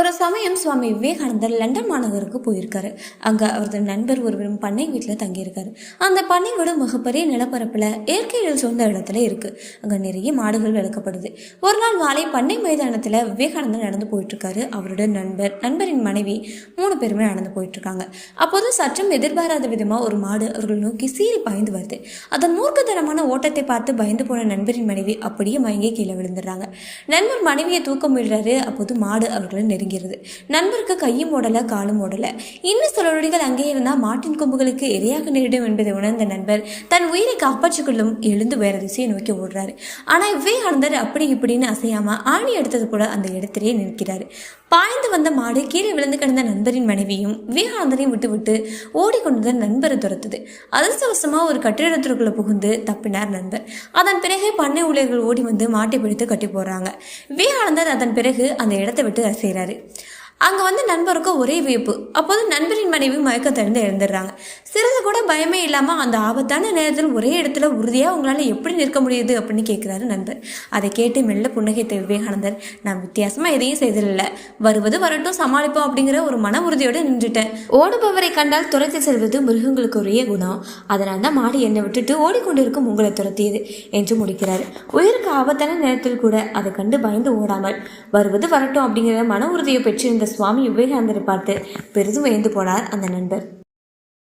ஒரு சமயம் சுவாமி விவேகானந்தர் லண்டன் மாநகருக்கு போயிருக்காரு. அங்கே அவரது நண்பர் ஒருவரும் பண்ணை வீட்டில் தங்கியிருக்காரு. அந்த பண்ணை வீடு மிகப்பெரிய நிலப்பரப்பில் இயற்கையில் சொந்த இடத்துல இருக்குது அங்கே நிறைய மாடுகள் வளர்க்கப்படுது. ஒரு நாள் மாலை பண்ணை மைதானத்தில் விவேகானந்தர் நடந்து போயிட்டுருக்காரு. அவரோட நண்பர் நண்பரின் மனைவி மூணு பேருமே நடந்து போயிட்டுருக்காங்க. அப்போது சற்றும் எதிர்பாராத விதமாக ஒரு மாடு அவர்கள் நோக்கி சீறி பாய்ந்து வருது. அதன் மூர்க்கதனமான ஓட்டத்தை பார்த்து பயந்து போன நண்பரின் மனைவி அப்படியே மயங்கி கீழே விழுந்துடுறாங்க. நண்பர் மனைவியை தூக்கம் விடுறாரு அப்போது மாடு அவர்களை நெருங்கிறது நண்பருக்கு கையும் ஓடல காலும் ஓடல. இன்னும் சில நொடிகள் அங்கே இருந்தால் மாட்டின் கொம்புகளுக்கு இரையாக நேரிடும் என்பதை உணர்ந்த நண்பர் தன் உயிரை காப்பாற்றிக்கொள்ளும் எழுந்து வேற திசையை நோக்கி ஓடுறாரு. ஆனால் விவேகானந்தர் அப்படி இப்படின்னு அசையாம ஆணி எடுத்தது போல அந்த இடத்திலேயே நிற்கிறாரு. பாய்ந்து வந்த மாடு கீழே விழுந்து கிடந்த நண்பரின் மனைவியும் விவேகானந்தரையும் விட்டு விட்டு ஓடிக்கொண்டு நண்பரை துரத்துது. அதிர்ஷ்டவசமாக ஒரு கட்டிடத்திற்குள்ள புகுந்து தப்பினார் நண்பர். அதன் பிறகு பண்ணை ஊழியர்கள் ஓடி வந்து மாட்டை பிடித்து கட்டி போடுறாங்க. விவேகானந்தர் அதன் பிறகு அந்த இடத்தை விட்டு அசைகிறாரு. கிடையாது அங்கே வந்து நண்பருக்கு ஒரே வியப்பு. அப்போது நண்பரின் மனைவி மயக்கத்திலிருந்து எழுந்துடுறாங்க. சிறிது கூட பயமே இல்லாமல் அந்த ஆபத்தான நேரத்தில் ஒரே இடத்துல உறுதியாக உங்களால் எப்படி நிற்க முடியுது அப்படின்னு கேட்குறாரு நண்பர். அதை கேட்டு மெல்ல புன்னகைத்த விவேகானந்தர் நான் வித்தியாசமாக எதையும் செய்ததில்லை. வருவது வரட்டும் சமாளிப்போம் அப்படிங்கிற ஒரு மன உறுதியோடு நின்றுட்டேன். ஓடுபவரை கண்டால் துரத்தி செல்வது மிருகங்களுக்கு உரிய குணம். அதனால தான் மாடு என்னை விட்டுட்டு ஓடிக்கொண்டிருக்கும் உங்களை துரத்தியது என்று முடிக்கிறார். உயிருக்கு ஆபத்தான நேரத்தில் கூட அதை கண்டு பயந்து ஓடாமல் வருவது வரட்டும் அப்படிங்கிற மன உறுதியை பெற்றிருந்த சுவாமி விவேகானந்தரை பார்த்து பெரிதும் வியந்து போனார் அந்த நண்பர்.